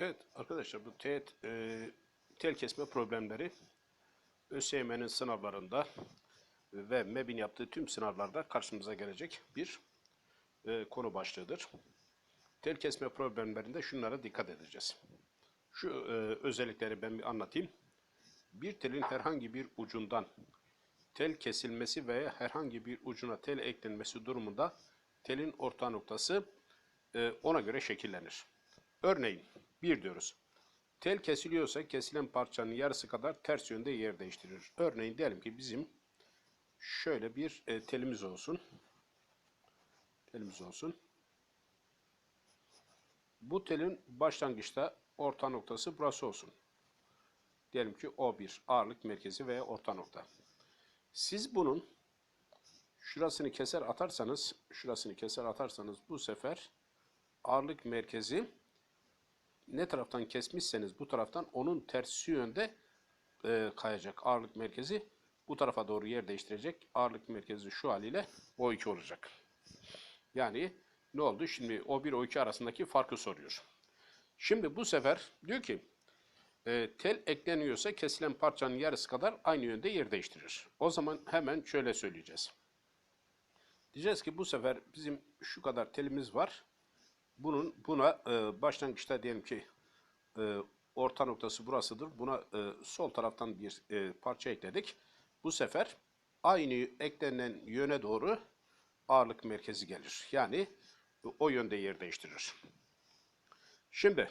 Evet arkadaşlar bu teğet e, tel kesme problemleri ÖSYM'nin sınavlarında ve MEB'in yaptığı tüm sınavlarda karşımıza gelecek bir e, konu başlığıdır. Tel kesme problemlerinde şunlara dikkat edeceğiz. Şu e, özellikleri ben bir anlatayım. Bir telin herhangi bir ucundan tel kesilmesi veya herhangi bir ucuna tel eklenmesi durumunda telin orta noktası e, ona göre şekillenir. Örneğin bir diyoruz. Tel kesiliyorsa kesilen parçanın yarısı kadar ters yönde yer değiştirir. Örneğin diyelim ki bizim şöyle bir e, telimiz olsun. Telimiz olsun. Bu telin başlangıçta orta noktası burası olsun. Diyelim ki O1 ağırlık merkezi veya orta nokta. Siz bunun şurasını keser atarsanız, şurasını keser atarsanız bu sefer ağırlık merkezi ne taraftan kesmişseniz bu taraftan onun tersi yönde e, kayacak. Ağırlık merkezi bu tarafa doğru yer değiştirecek. Ağırlık merkezi şu haliyle O2 olacak. Yani ne oldu? Şimdi O1 O2 arasındaki farkı soruyor. Şimdi bu sefer diyor ki e, tel ekleniyorsa kesilen parçanın yarısı kadar aynı yönde yer değiştirir. O zaman hemen şöyle söyleyeceğiz. Diyeceğiz ki bu sefer bizim şu kadar telimiz var. Bunun buna e, başlangıçta diyelim ki e, orta noktası burasıdır. Buna e, sol taraftan bir e, parça ekledik. Bu sefer aynı eklenen yöne doğru ağırlık merkezi gelir. Yani o yönde yer değiştirir. Şimdi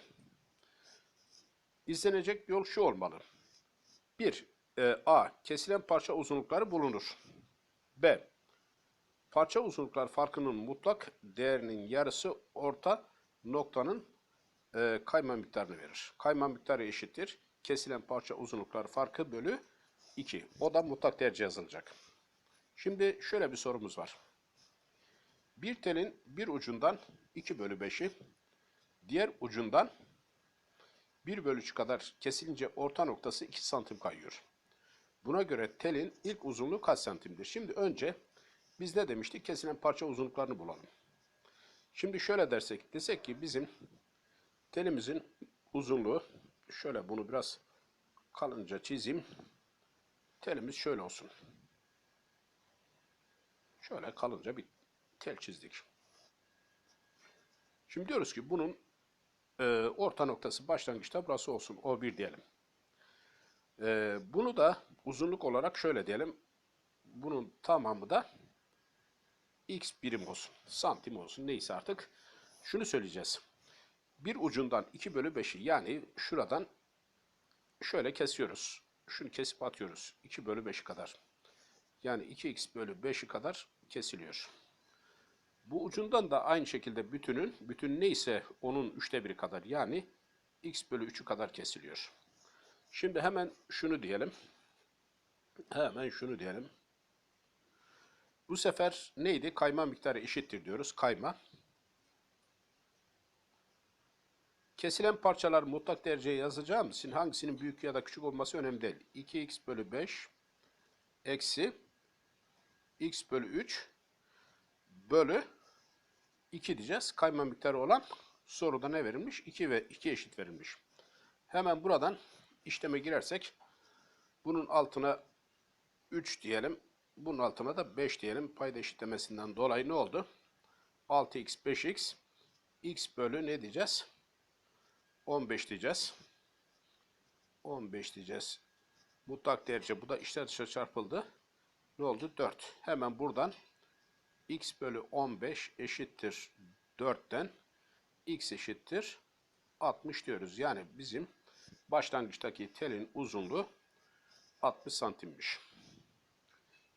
izlenecek yol şu olmalı. 1. E, A. Kesilen parça uzunlukları bulunur. B. Parça uzunluklar farkının mutlak değerinin yarısı orta noktanın e, kayma miktarını verir. Kayma miktarı eşittir. Kesilen parça uzunluklar farkı bölü 2. O da mutlak derece yazılacak. Şimdi şöyle bir sorumuz var. Bir telin bir ucundan 2 bölü 5'i, diğer ucundan 1 bölü 3 kadar kesilince orta noktası 2 santim kayıyor. Buna göre telin ilk uzunluğu kaç santimdir? Şimdi önce biz ne demiştik? Kesilen parça uzunluklarını bulalım. Şimdi şöyle dersek, desek ki bizim telimizin uzunluğu, şöyle bunu biraz kalınca çizeyim. Telimiz şöyle olsun. Şöyle kalınca bir tel çizdik. Şimdi diyoruz ki bunun e, orta noktası başlangıçta burası olsun. O1 diyelim. E, bunu da uzunluk olarak şöyle diyelim. Bunun tamamı da x birim olsun. Santim olsun. Neyse artık. Şunu söyleyeceğiz. Bir ucundan 2 bölü 5'i yani şuradan şöyle kesiyoruz. Şunu kesip atıyoruz. 2 bölü 5'i kadar. Yani 2x bölü 5'i kadar kesiliyor. Bu ucundan da aynı şekilde bütünün, bütün neyse onun üçte biri kadar yani x bölü 3'ü kadar kesiliyor. Şimdi hemen şunu diyelim. Hemen şunu diyelim. Bu sefer neydi? Kayma miktarı eşittir diyoruz. Kayma. Kesilen parçalar mutlak dereceye yazacağım için hangisinin büyük ya da küçük olması önemli değil. 2x bölü 5 eksi x bölü 3 bölü 2 diyeceğiz. Kayma miktarı olan soruda ne verilmiş? 2 ve 2 eşit verilmiş. Hemen buradan işleme girersek bunun altına 3 diyelim. Bunun altına da 5 diyelim. Payda eşitlemesinden dolayı ne oldu? 6x 5x x bölü ne diyeceğiz? 15 diyeceğiz. 15 diyeceğiz. Mutlak derece bu da içler dışarı çarpıldı. Ne oldu? 4. Hemen buradan x bölü 15 eşittir 4'ten x eşittir 60 diyoruz. Yani bizim başlangıçtaki telin uzunluğu 60 santimmiş.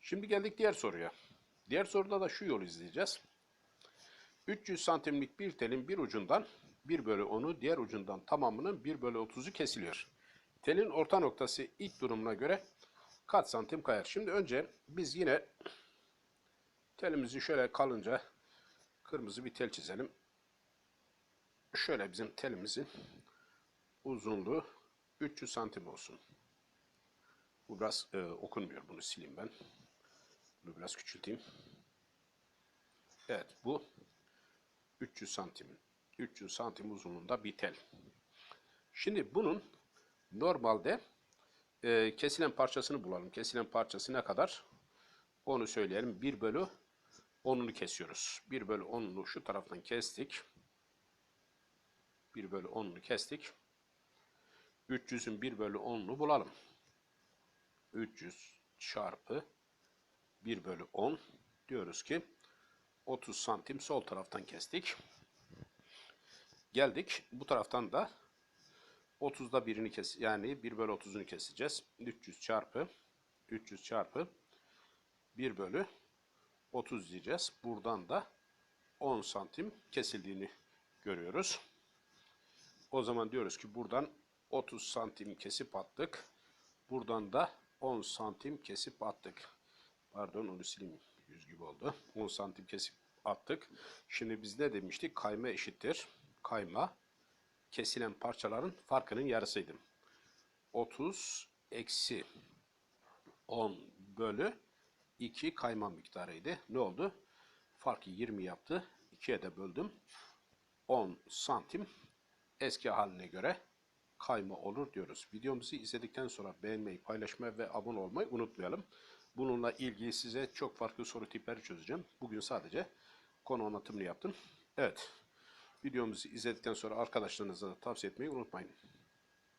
Şimdi geldik diğer soruya. Diğer soruda da şu yolu izleyeceğiz. 300 santimlik bir telin bir ucundan 1 bölü 10'u diğer ucundan tamamının 1 bölü 30'u kesiliyor. Telin orta noktası ilk durumuna göre kaç santim kayar? Şimdi önce biz yine telimizi şöyle kalınca kırmızı bir tel çizelim. Şöyle bizim telimizin uzunluğu 300 santim olsun. Bu biraz e, okunmuyor. Bunu sileyim ben. Bunu biraz küçülteyim. Evet bu 300 santim. 300 santim uzunluğunda bir tel. Şimdi bunun normalde e, kesilen parçasını bulalım. Kesilen parçası ne kadar? Onu söyleyelim. 1 bölü 10'unu kesiyoruz. 1 bölü 10'unu şu taraftan kestik. 1 bölü 10'unu kestik. 300'ün 1 bölü 10'unu bulalım. 300 çarpı 1 bölü 10 diyoruz ki 30 santim sol taraftan kestik. Geldik bu taraftan da 30'da birini kes yani 1 bölü 30'unu keseceğiz. 300 çarpı 300 çarpı 1 bölü 30 diyeceğiz. Buradan da 10 santim kesildiğini görüyoruz. O zaman diyoruz ki buradan 30 santim kesip attık. Buradan da 10 santim kesip attık. Pardon onu sileyim. 100 gibi oldu. 10 santim kesip attık. Şimdi biz ne demiştik? Kayma eşittir. Kayma kesilen parçaların farkının yarısıydı. 30 eksi 10 bölü 2 kayma miktarıydı. Ne oldu? Farkı 20 yaptı. 2'ye de böldüm. 10 santim eski haline göre kayma olur diyoruz. Videomuzu izledikten sonra beğenmeyi, paylaşmayı ve abone olmayı unutmayalım. Bununla ilgili size çok farklı soru tipleri çözeceğim. Bugün sadece konu anlatımını yaptım. Evet. Videomuzu izledikten sonra arkadaşlarınıza da tavsiye etmeyi unutmayın.